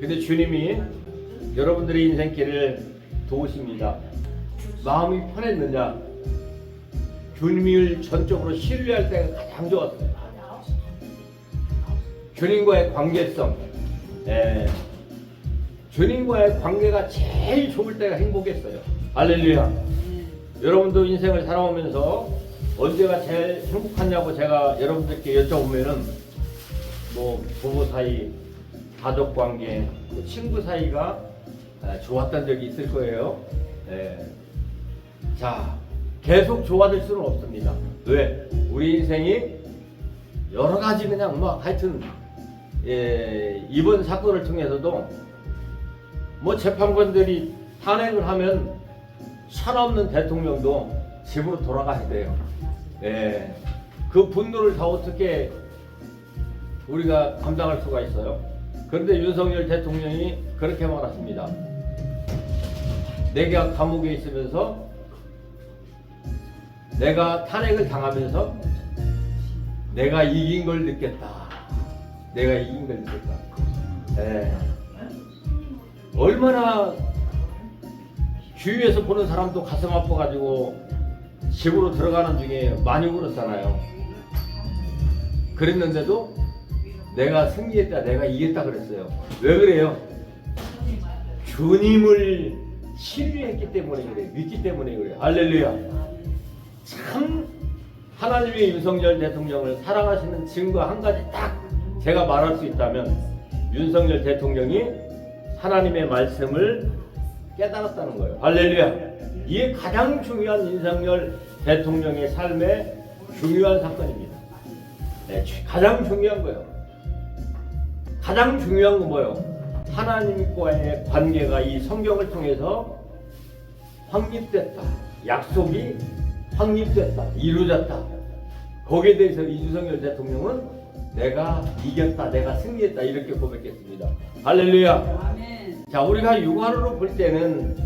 근데 주님이 여러분들의 인생길을 도우십니다. 마음이 편했느냐? 주님을 전적으로 신뢰할 때가 가장 좋았습니다. 주님과의 관계성, 예, 주님과의 관계가 제일 좋을 때가 행복했어요. 할렐루야. 여러분도 인생을 살아오면서 언제가 제일 행복하냐고 제가 여러분들께 여쭤보면은 뭐 부부 사이, 가족 관계, 뭐 친구 사이가 아, 좋았던 적이 있을 거예요. 예. 자, 계속 좋아질 수는 없습니다. 왜? 우리 인생이 여러 가지 그냥 뭐 하여튼 예, 이번 사건을 통해서도 뭐 재판관들이 탄핵을 하면 철없는 대통령도 집으로 돌아가야 돼요. 예. 그 분노를 다 어떻게 우리가 감당할 수가 있어요? 그런데 윤석열 대통령이 그렇게 말했습니다. 내가 감옥에 있으면서 내가 탄핵을 당하면서 내가 이긴 걸 느꼈다. 내가 이긴 걸 느꼈다. 예. 얼마나 주위에서 보는 사람도 가슴 아파가지고 집으로 들어가는 중에 많이 울었잖아요. 그랬는데도 내가 승리했다, 내가 이겼다 그랬어요. 왜 그래요? 주님을 신뢰했기 때문에 그래, 믿기 때문에 그래. 할렐루야. 참 하나님의 윤석열 대통령을 사랑하시는 증거 한 가지 딱 제가 말할 수 있다면 윤석열 대통령이 하나님의 말씀을 깨달았다는 거예요. 할렐루야. 이게 가장 중요한 윤석열 대통령의 삶의 중요한 사건입니다. 네, 주- 가장 중요한 거예요. 가장 중요한 건 뭐예요? 하나님과의 관계가 이 성경을 통해서 확립됐다. 약속이 확립됐다. 이루어졌다. 거기에 대해서 이준석열 대통령은 내가 이겼다. 내가 승리했다. 이렇게 고백했습니다. 할렐루야. 아멘. 자, 우리가 육안으로 볼 때는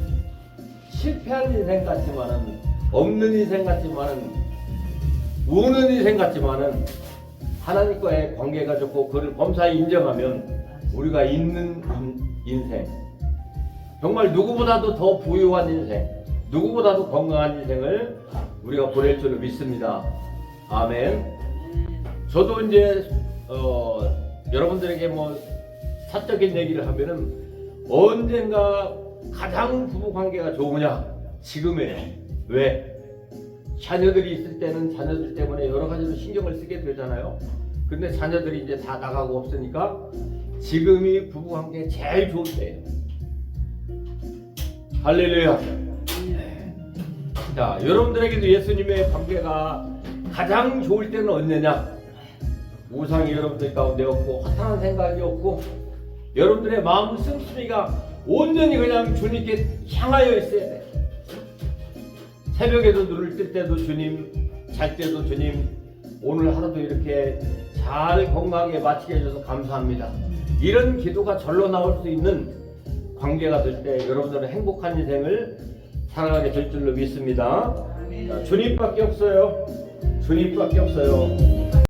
실패한 인생 같지만은 없는 인생 같지만은 우는 인생 같지만은 하나님과의 관계가 좋고 그를 범사에 인정하면 우리가 있는 인- 인생 정말 누구보다도 더 부유한 인생 누구보다도 건강한 인생을 우리가 보낼 줄을 믿습니다. 아멘. 저도 이제 어, 여러분들에게 뭐 사적인 얘기를 하면은 언젠가 가장 부부 관계가 좋으냐 지금이에요. 왜? 자녀들이 있을 때는 자녀들 때문에 여러 가지로 신경을 쓰게 되잖아요. 근데 자녀들이 이제 다 나가고 없으니까 지금이 부부 관계 제일 좋을 때예요. 할렐루야. 자, 여러분들에게도 예수님의 관계가 가장 좋을 때는 언제냐? 우상이 여러분들 가운데 없고 허탄한 생각이 없고 여러분들의 마음 씀씀이가 온전히 그냥 주님께 향하여 있어야 돼. 새벽에도 눈을 뜰 때도 주님, 잘 때도 주님, 오늘 하루도 이렇게 잘 건강하게 마치게 해줘서 감사합니다. 이런 기도가 절로 나올 수 있는 관계가 될 때 여러분들은 행복한 인생을 살아가게 될 줄로 믿습니다. 자, 주님밖에 없어요. 주님밖에 없어요.